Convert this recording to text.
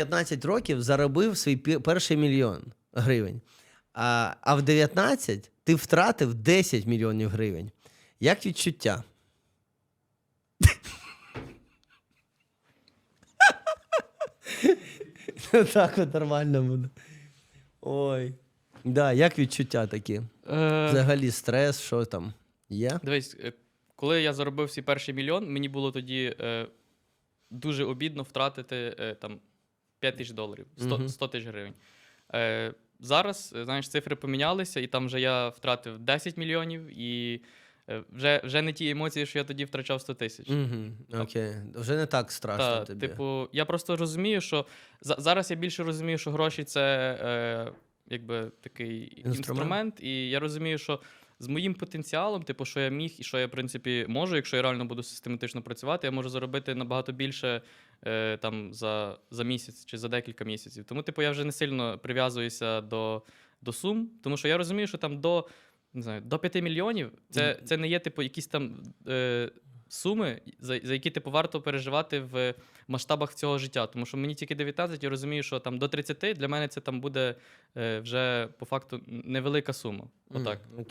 15 років заробив свій перший мільйон гривень. А, а в 19 ти втратив 10 мільйонів гривень. Як відчуття? так от нормально буде. Ой. Да, як відчуття такі? Е, Взагалі стрес, що там? Є? Дивись, е, коли я заробив свій перший мільйон, мені було тоді е, дуже обідно втратити е, там 5 тисяч доларів, 100, Мгм. 100 тисяч гривень. Е, зараз, е, знаєш, цифри помінялися, і там вже я втратив 10 мільйонів, і е, вже, вже не ті емоції, що я тоді втрачав 100 тисяч. Угу. Окей. Вже не так страшно Та, тобі. типу, я просто розумію, що за- зараз я більше розумію, що гроші це е, якби такий Інструмент. інструмент. і я розумію, що з моїм потенціалом, типу, що я міг і що я, в принципі, можу, якщо я реально буду систематично працювати, я можу заробити набагато більше е, там за, за місяць чи за декілька місяців. Тому, типу, я вже не сильно прив'язуюся до, до сум, тому що я розумію, що там до. Не знаю, до 5 мільйонів це, це не є, типу, якісь там е, суми, за, за які типу варто переживати в масштабах цього життя. Тому що мені тільки 19, я розумію, що там до 30 для мене це там буде е, вже по факту невелика сума. Отак.